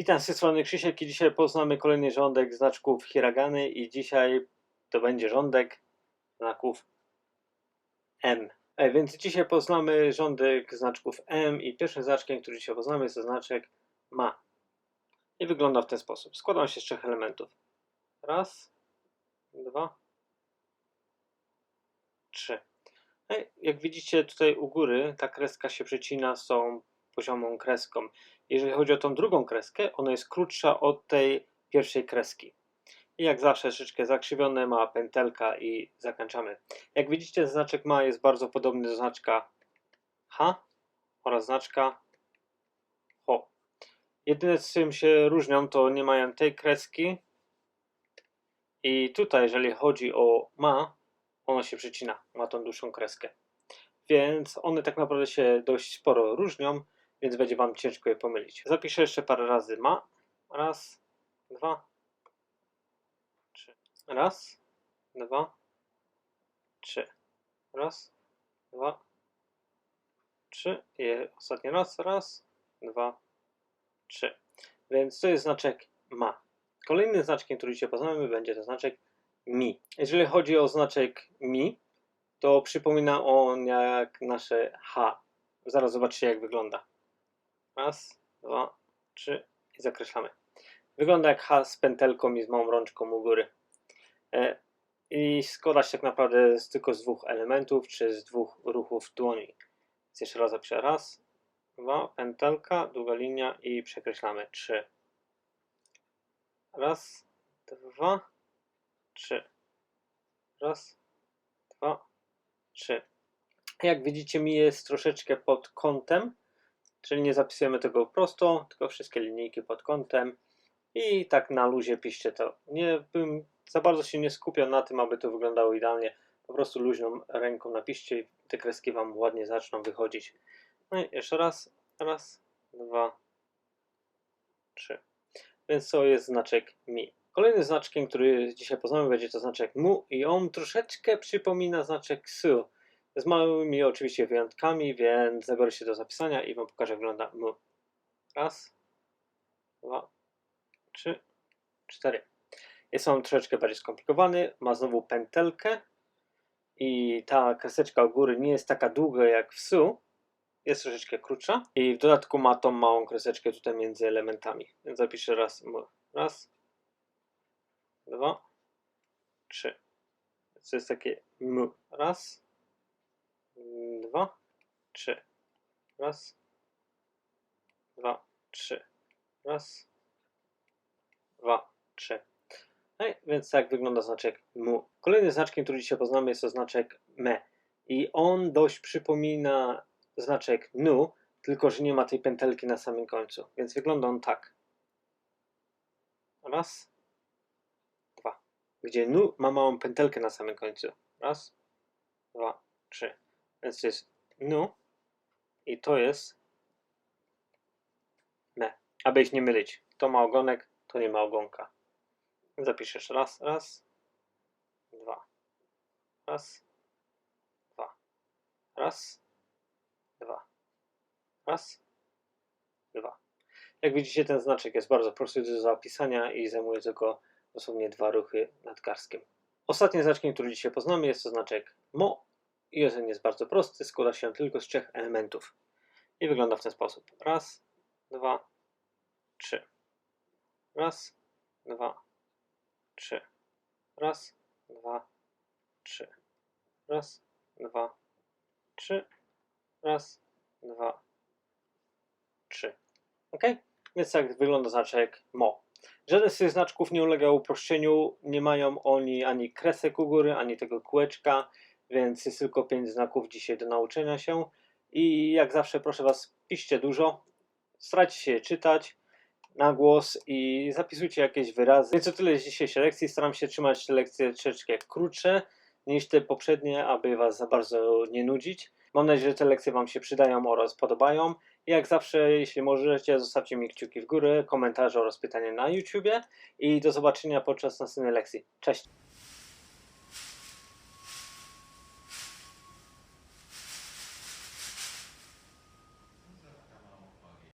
Witam z tej strony Krzysiek i dzisiaj poznamy kolejny rządek znaczków hiragany i dzisiaj to będzie rządek znaków M. E, więc dzisiaj poznamy rządek znaczków M i pierwszym znaczkiem, który dzisiaj poznamy jest to znaczek ma. I wygląda w ten sposób. Składa on się z trzech elementów. Raz, dwa, trzy. E, Jak widzicie tutaj u góry ta kreska się przecina z tą poziomą kreską. Jeżeli chodzi o tą drugą kreskę, ona jest krótsza od tej pierwszej kreski. I jak zawsze troszeczkę zakrzywione ma pętelka i zakończamy. Jak widzicie znaczek ma jest bardzo podobny do znaczka H oraz znaczka HO. Jedyne z czym się różnią to nie mają tej kreski i tutaj jeżeli chodzi o ma, ono się przycina, ma tą dłuższą kreskę. Więc one tak naprawdę się dość sporo różnią więc będzie Wam ciężko je pomylić. Zapiszę jeszcze parę razy ma. Raz, dwa, trzy. Raz, dwa, trzy. Raz, dwa, trzy. I ostatni raz. Raz, dwa, trzy. Więc to jest znaczek ma. Kolejnym znaczkiem, który dzisiaj poznamy, będzie to znaczek mi. Jeżeli chodzi o znaczek mi, to przypomina on jak nasze H. Zaraz zobaczycie, jak wygląda. Raz, dwa, trzy i zakreślamy. Wygląda jak H z pętelką i z małą rączką u góry. E, I składa się tak naprawdę tylko z dwóch elementów, czy z dwóch ruchów dłoni. Więc jeszcze raz zapiszę. Raz, dwa, pętelka, długa linia i przekreślamy. Trzy. Raz, dwa, trzy. Raz, dwa, trzy. Jak widzicie, mi jest troszeczkę pod kątem, Czyli nie zapisujemy tego prosto, tylko wszystkie linijki pod kątem i tak na luzie piszcie to. Nie bym za bardzo się nie skupiał na tym, aby to wyglądało idealnie. Po prostu luźną ręką napiszcie i te kreski Wam ładnie zaczną wychodzić. No i jeszcze raz, raz, dwa, trzy. Więc to jest znaczek mi. Kolejnym znaczkiem, który dzisiaj poznamy, będzie to znaczek mu i on troszeczkę przypomina znaczek su z małymi oczywiście wyjątkami, więc zabiorę się do zapisania i Wam pokażę, jak wygląda M. Raz, dwa, trzy, cztery. Jest on troszeczkę bardziej skomplikowany, ma znowu pętelkę i ta kreseczka u góry nie jest taka długa jak w SU, jest troszeczkę krótsza i w dodatku ma tą małą kreseczkę tutaj między elementami. Więc zapiszę raz M. Raz, dwa, trzy. To jest takie M. Raz, dwa, trzy. Raz, dwa, trzy. Raz, dwa, trzy. No i więc tak wygląda znaczek mu. Kolejnym znaczkiem, który dzisiaj poznamy, jest to znaczek me. I on dość przypomina znaczek nu, tylko że nie ma tej pętelki na samym końcu. Więc wygląda on tak. Raz, dwa. Gdzie nu ma małą pętelkę na samym końcu. Raz, dwa, trzy. Więc jest nu i to jest me. Aby ich nie mylić. To ma ogonek, to nie ma ogonka. Zapiszesz raz, raz, dwa. Raz, dwa. Raz, dwa. Raz, dwa. Jak widzicie, ten znaczek jest bardzo prosty do zapisania i zajmuje tylko dosłownie dwa ruchy nadgarskiem. Ostatnim znaczkiem, który dzisiaj poznamy, jest to znaczek mo i jeden jest bardzo prosty, składa się tylko z trzech elementów. I wygląda w ten sposób. Raz, dwa, trzy. Raz, dwa, trzy. Raz, dwa, trzy. Raz, dwa, trzy. Raz, dwa, trzy. Ok? Więc tak wygląda znaczek MO. Żaden z tych znaczków nie ulega uproszczeniu. Nie mają oni ani kresek u góry, ani tego kółeczka więc jest tylko 5 znaków dzisiaj do nauczenia się. I jak zawsze proszę Was, piszcie dużo, starajcie się je czytać na głos i zapisujcie jakieś wyrazy. Więc to tyle z dzisiejszej lekcji. Staram się trzymać te lekcje troszeczkę krótsze niż te poprzednie, aby Was za bardzo nie nudzić. Mam nadzieję, że te lekcje Wam się przydają oraz podobają. I jak zawsze, jeśli możecie, zostawcie mi kciuki w górę, komentarze oraz pytania na YouTubie i do zobaczenia podczas następnej lekcji. Cześć!